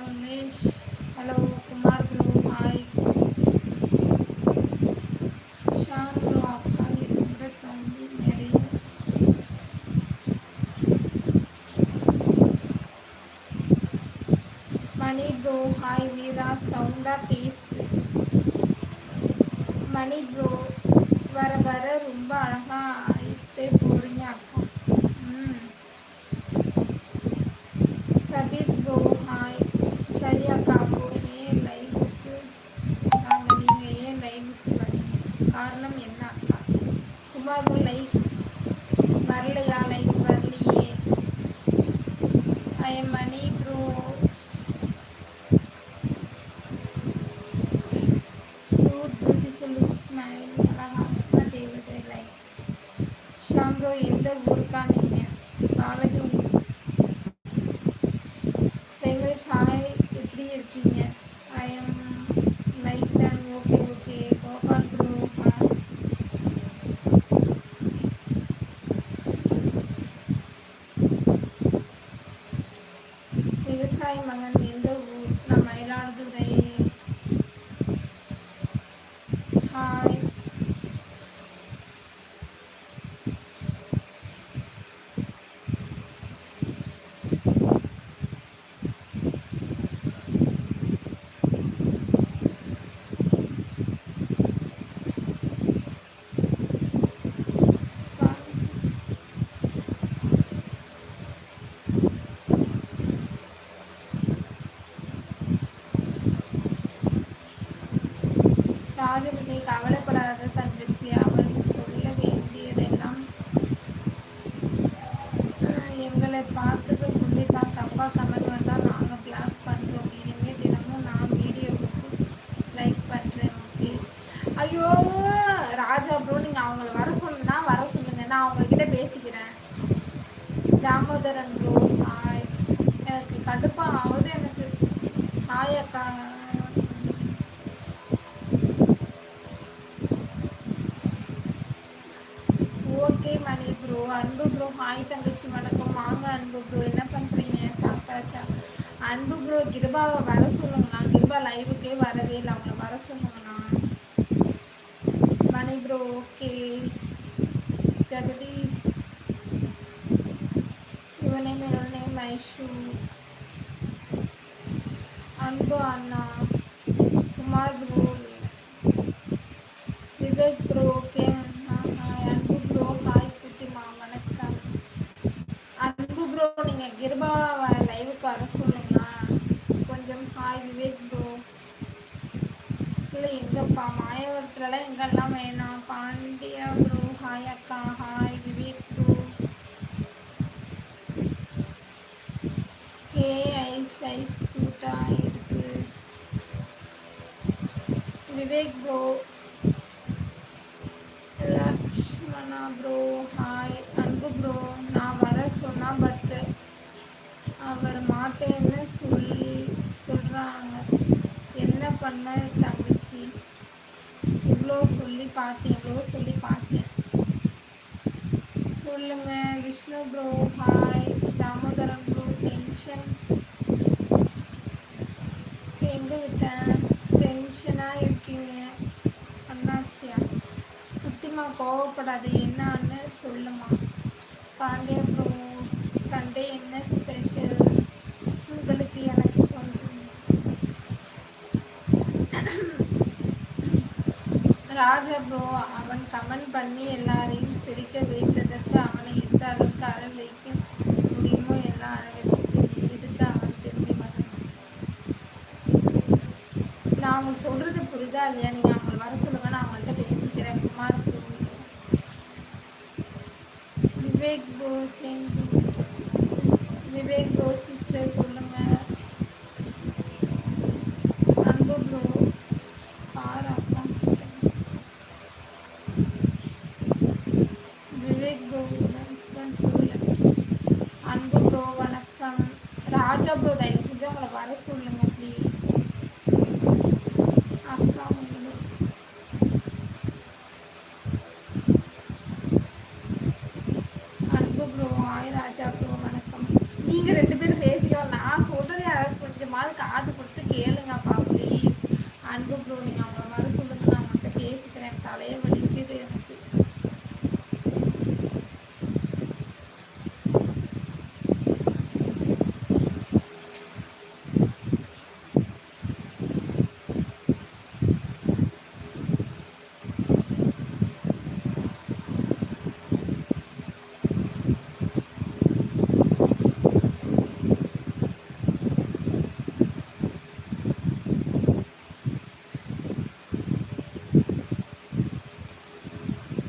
நீங்கள் சாப்பிட்டீங்களா Mani bro Anbu bro hi தங்கச்சி வணக்கம் வாங்க அன்பு ப்ரோ என்ன பண்ணுறீங்க சாப்பிட்டாச்சா அன்பு ப்ரோ கிருபாவை வர சொல்லுங்கண்ணா கிருபா லைவுக்கே வரவே இல்லை அவங்கள வர சொல்லுங்கண்ணா Mani bro okay Jagadish your name என்னோட நேம் ஐஷு அன்பு அண்ணா Kumar bro Vivek bro okay hi Anbu bro hi குட்டிமா வணக்கம் அன்பு ப்ரோ நீங்கள் கிருபா லைவுக்கு வர சொல்லுங்களா கொஞ்சம் ஹாய் விவேக் ப்ரோ இல்லை எங்கப்பா மாயவரத்துலலாம் எங்கெல்லாம் வேணாம் பாண்டியா ப்ரோ ஹாய் அக்கா hi Vivek bro hey ice ice க்யூட்டாக இருக்கு. Vivek bro Lakshmana bro hi Anbu bro நான் வர சொன்னா பட் அவர் மாட்டேன்னு சொல்லி சொல்கிறாங்க என்ன பண்ண தங்கச்சி இவ்வளோ சொல்லி பார்த்தேன் இவ்வளோ சொல்லி பார்த்தேன் சொல்லுங்க Vishnu bro hi Damodaram bro tension எங்கே விட்டேன் டென்ஷனாக இருக்கீங்க அண்ணாச்சியா குட்டிமா கோவப்படாது என்னன்னு சொல்லுமா பாண்டிய ப்ரோ சண்டே என்ன ஸ்பெஷல் உங்களுக்கு எனக்கு சொல்லுங்க ராஜா ப்ரோ அவன் கமெண்ட் பண்ணி எல்லாரையும் சிரிக்க வைத்ததற்கு அவனை எந்த அளவுக்கு அழ வைக்க முடியுமோ எல்லாம் அழ வச்சுட்டு அவன் திரும்பி வரான் நான் அவங்க சொல்றது புரியுதா இல்லையா? நீங்க அவங்களை வர சொல்லுங்க நான் அவங்கள்ட்ட பேசிக்கிறேன். Kumar Vivek bro same Vivek bro sister சொல்லுங்க அன்பு ப்ரோ பாரு அக்கா விவேக் ப்ரோ ஹஸ்பண்ட் சொல்லு அன்பு ப்ரோ வணக்கம் ராஜா ப்ரோ தயவு செஞ்சு அவங்களை வர சொல்லுங்க ப்ளீஸ் அக்கா உங்களுக்கு அன்பு ப்ரோ ஹாய் ராஜா ப்ரோ வணக்கம் நீங்க ரெண்டு பேரும் பேசிக்கோ நான் சொல்றது யாராவது கொஞ்சமாவது காது கொடுத்து கேளுங்கப்பா ப்ளீஸ் அன்பு ப்ரோ நீங்க அவங்கள வர சொல்லுங்க நான் அவங்கள்ட்ட பேசிக்கிறேன் தலையை வலிக்குது எனக்கு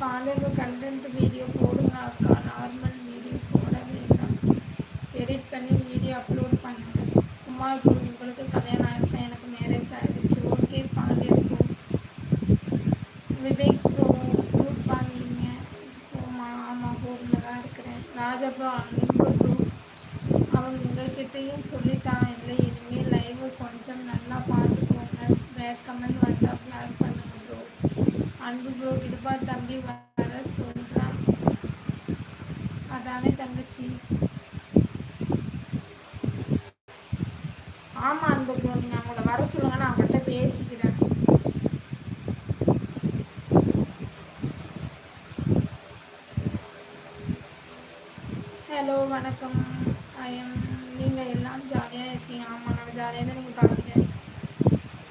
பாலிவு கண்டென்ட் வீடியோ போடுங்க அக்கா. நார்மல் வீடியோ போடவே எடிட் பண்ணி வீடியோ அப்லோட் பண்ணுறேன் சும்மா இப்போ உங்களுக்கு கல்யாணம் ஆயிடுச்சு? எனக்கு மேரேஜ் ஆகிடுச்சு ஓகே பாலிவு விவேக் ப்ரோ குரூப் வாங்கிங்க. போமா ஆமாம் ஊரில் தான் இருக்கிறேன். ராஜா ப்ரோ அன்பு அவன் உங்ககிட்டயும் சொல்லிட்டான். இல்லை இனிமேல் லைவ் கொஞ்சம் நல்லா பார்த்துக்கோங்க பேட் கமெண்ட் வந்தால் பிளாக் பண்ணுங்க ப்ரோ அன்பு ப்ரோ கிருபா தம்பி வர சொல்கிறான் அதானே தங்கச்சி ஆமா அன்பு ப்ரோ நீங்க அவங்கள வர சொல்லுங்க நான் அவங்கள்ட்ட பேசிக்கிறேன் ஹலோ வணக்கம். ஐயம் நீங்கள் எல்லாம் ஜாலியாக இருக்கீங்க. ஆமாம் நான் ஜாலியாக தான் நீங்கள் பார்க்குறேன்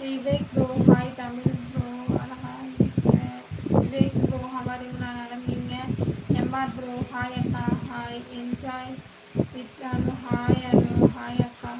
Vivek bro hi Tamil bro அழகாக விவேக் ப்ரோ ஹவாரி நான் நடந்தீங்க எம்ஆர் ப்ரோ ஹாய் அக்கா hi enjoy with Anu hi Anu hi அக்கா.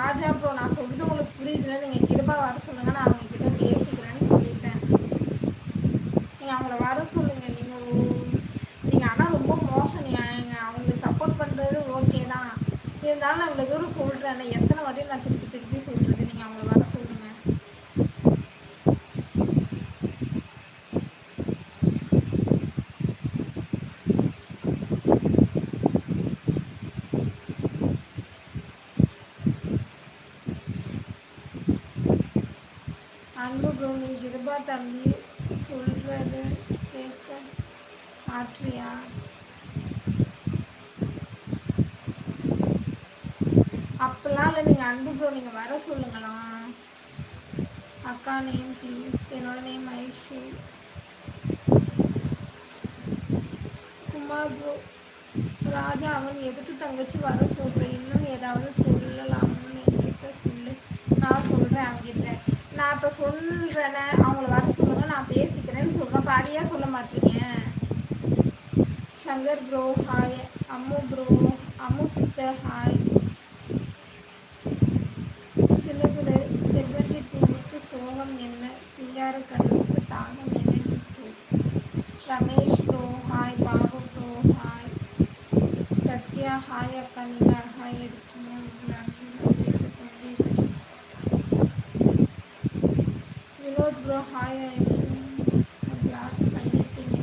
ராஜா ப்ரோ நான் சொல்கிறது உங்களுக்கு புரியுதுல நீங்கள் கிருபா வர சொல்லுங்கள் நான் அவங்க கிட்ட பேசிக்கிறேன்னு சொல்லிட்டேன். நீங்கள் அவங்கள வர சொல்லுங்கள் நீங்கள் நீங்கள் ஆனால் ரொம்ப மோசம் நீங்கள் அவங்க சப்போர்ட் பண்ணுறது ஓகே தான். இருந்தாலும் நான் இவ்வளோ தூரம் சொல்கிறேன் எத்தனை வாட்டி நான் திருப்பி திருப்பி சொல்கிறது நீங்கள் அவங்கள வர ஜீஸ் என்னோட நேம் ஐஷு குமார் ப்ரோ ராஜா அவன் எதுக்கு தங்கச்சி வர சொல்கிறேன் இன்னும் ஏதாவது சொல்லலாம்னு என்கிட்ட சொல்லு. நான் சொல்கிறேன் அவங்கிட்ட நான் இப்போ சொல்கிறேனே அவங்கள வர சொல்லுங்க நான் பேசிக்கிறேன்னு சொல்கிறேன் பாதியாக சொல்ல மாட்டீங்க. Shankar bro hi Ammu bro Ammu sister hi சோகம் என்ன சிங்கார கண்ணுக்கு தாகம் என்ன சொல் Ramesh bro hi Babu bro hi Sathya hi அக்கா நீங்கள் அழகாக இருக்கீங்க நன்றி நன்றி நன்றி Vinod bro hi Aishu block பண்ணிட்டீங்க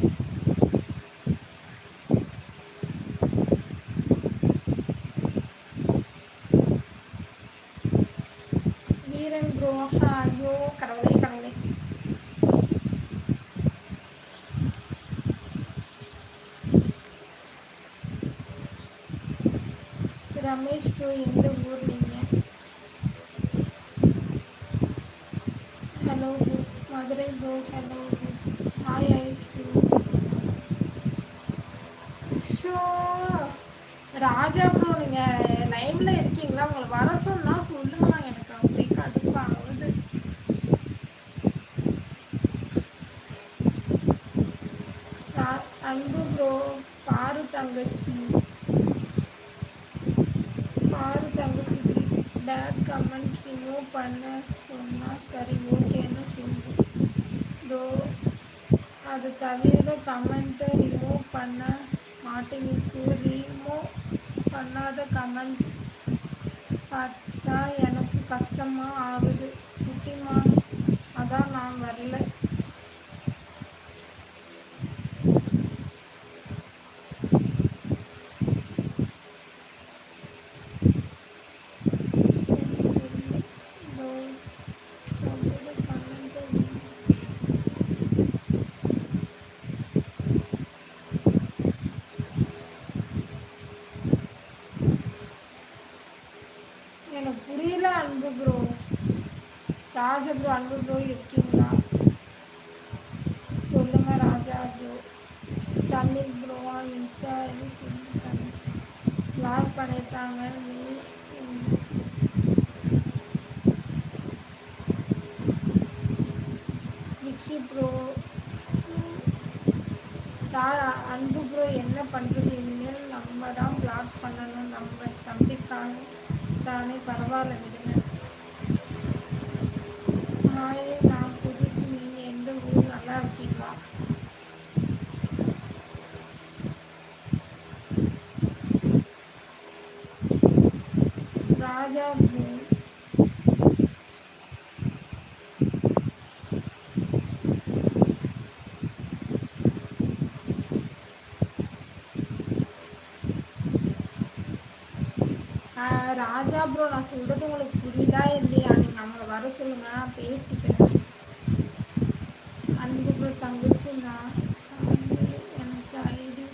வீரன் ப்ரோ ஐயோ கடவுளே கடவுளே ரமேஷ் ப்ரோ எந்த ஊர் நீங்கள் hello Madurai bro hello hi Aishu show Raja bro நீங்கள் லைவ்ல இருக்கீங்களா உங்களை வர சொன்னா சொல்லுங்க எனக்கு அப்படியே கடுப்பாகுது ரா- அன்பு ப்ரோ பாரு தங்கச்சி பாரு தங்கச்சி பேட் கமெண்ட் ரிமூவ் பண்ண சொன்னால் சரி ஓகேன்னு சொல்லு. தோ அது தவிர கமெண்ட்டை ரிமூவ் பண்ண மாட்டேங்குச்சு ரிமூவ் பண்ணாத கமெண்ட் பார்த்தா எனக்கு கஷ்டமாக ஆகுது. குட்டிமா அதான் நான் வரல. எனக்கு Anbu bro Raja bro Anbu bro இருக்கீங்களா? சொல்லுங்க ராஜா ப்ரோ தமிழ் ப்ரோவா இன்ஸ்டா எதுவும் சொல்லிட்டாங்க லாக் பண்ணிட்டாங்க நீ. விக்கி ப்ரோ தா- அன்பு ப்ரோ என்ன பண்ணுறது இனிமேல் நம்ம தான் பிளாக் பண்ணணும். நம்ம தம்பிக்காக தானே பரவாயில்ல விடுங்க. ஹாய் நான் புதுசு நீங்கள் எந்த ஊர் நல்லா இருக்கீங்களா? ராஜா ப்ரோ ஆஹ் ராஜா ப்ரோ நான் சொல்கிறது உங்களுக்கு புரியுதா இல்லையா? நீங்கள் அவங்கள வர சொல்லுங்க நான் பேசிக்கிறேன். அன்பு ப்ரோ தங்கச்சி நான் எனக்கு ஐடி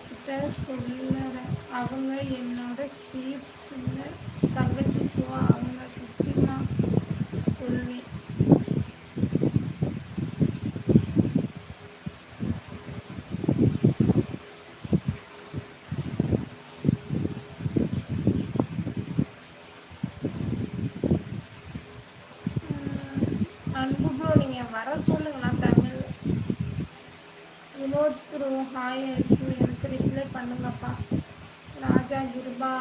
கிட்ட சொல்லுறேன் அவங்க என்னோட ஸ்வீட் சின்ன தங்கச்சி ப்ரோ ஹாய் ஐஷு எனக்கு ரிப்ளை பண்ணுங்கப்பா. ராஜா கிருபா.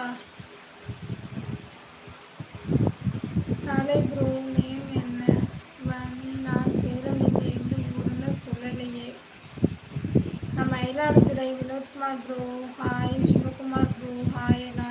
காலை ப்ரோ நேம் என்ன? வாணி நான் சேரமிலேருந்து ஊர்னு சொல்லலையே. நான் Mayiladuthurai Vinodkumar bro hi Sivakumar bro hi நான்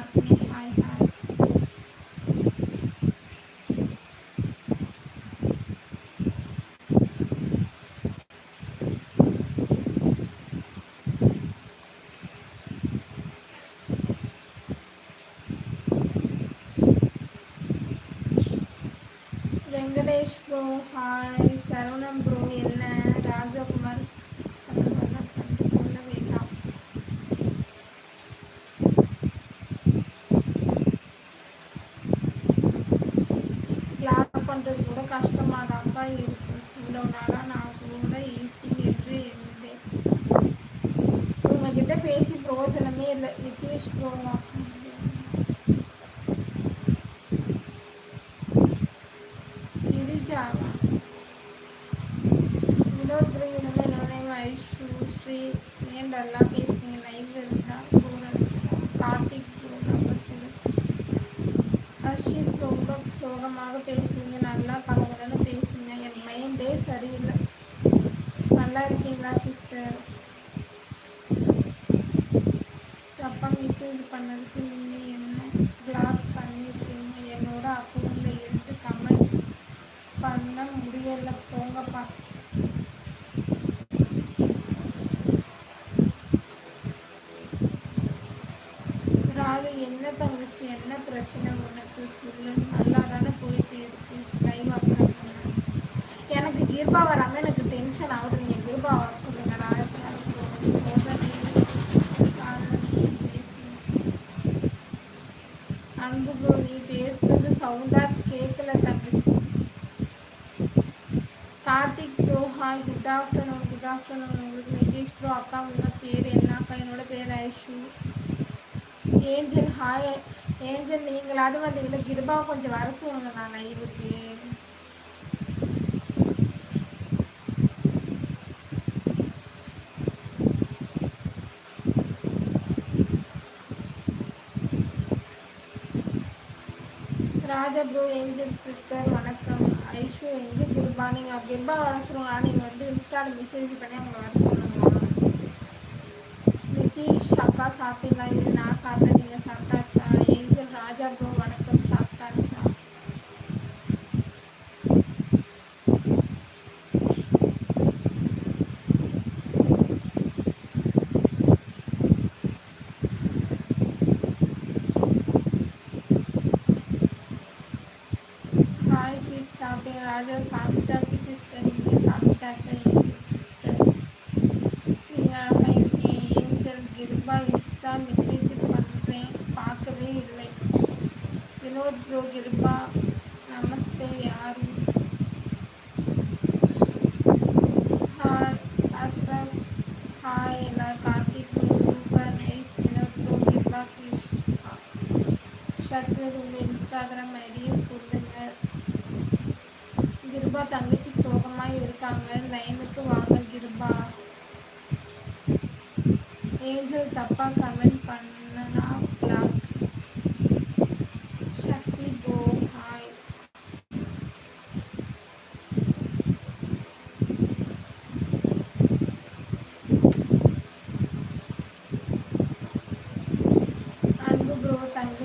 கண்டிப்பாக இருக்கும். இவ்வளோ நாளாக நான் கூட ஈஸி என்று இருந்தேன். உங்ககிட்ட பேசி பிரயோஜனமே இல்லை. நிதிஷ் ப்ரோமா Пока. वही बुद्धि ராஜா ப்ரோ ஏஞ்சல் சிஸ்டர் வணக்கம் ஐஷு எங்கே கிருபா நீங்கள் அவங்க கிருபா வர சொல்லுங்களா நீங்கள் வந்து இன்ஸ்டாவில் மெசேஜ் பண்ணி அவங்க வர சொல்லுங்களா நிதிஷ் அக்கா சாப்பிடலாம் இது நான் சாப்பிட்டேன் நீங்கள் சாப்பிட்டாச்சா ஏஞ்சல் ராஜா ப்ரோ வணக்கம் 六七八。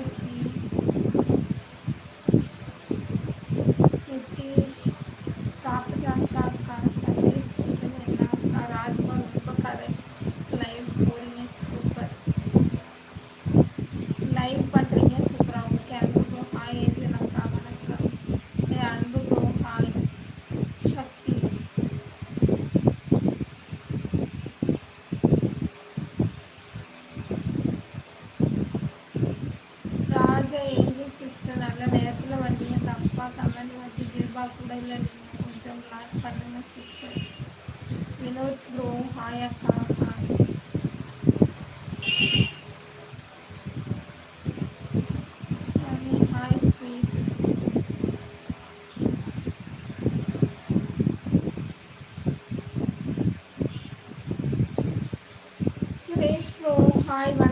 দেখছি Bye.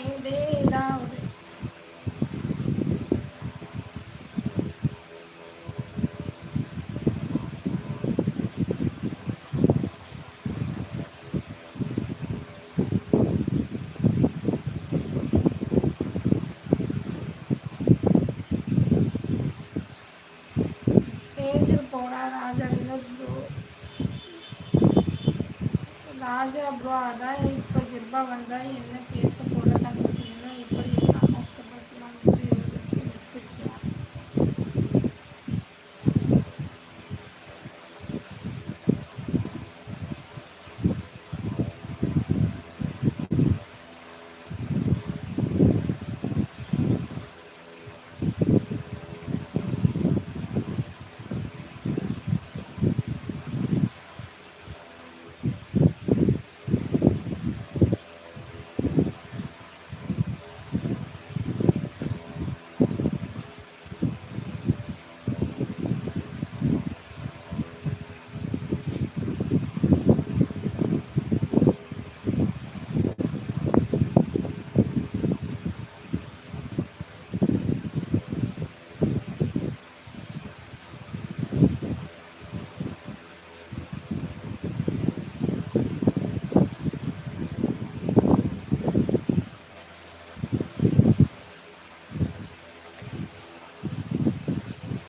எனக்கு அப்படியே ராஜா ப்ரோ. ராஜா ப்ரோ அதான் இப்போ கிருபா வந்தா என்ன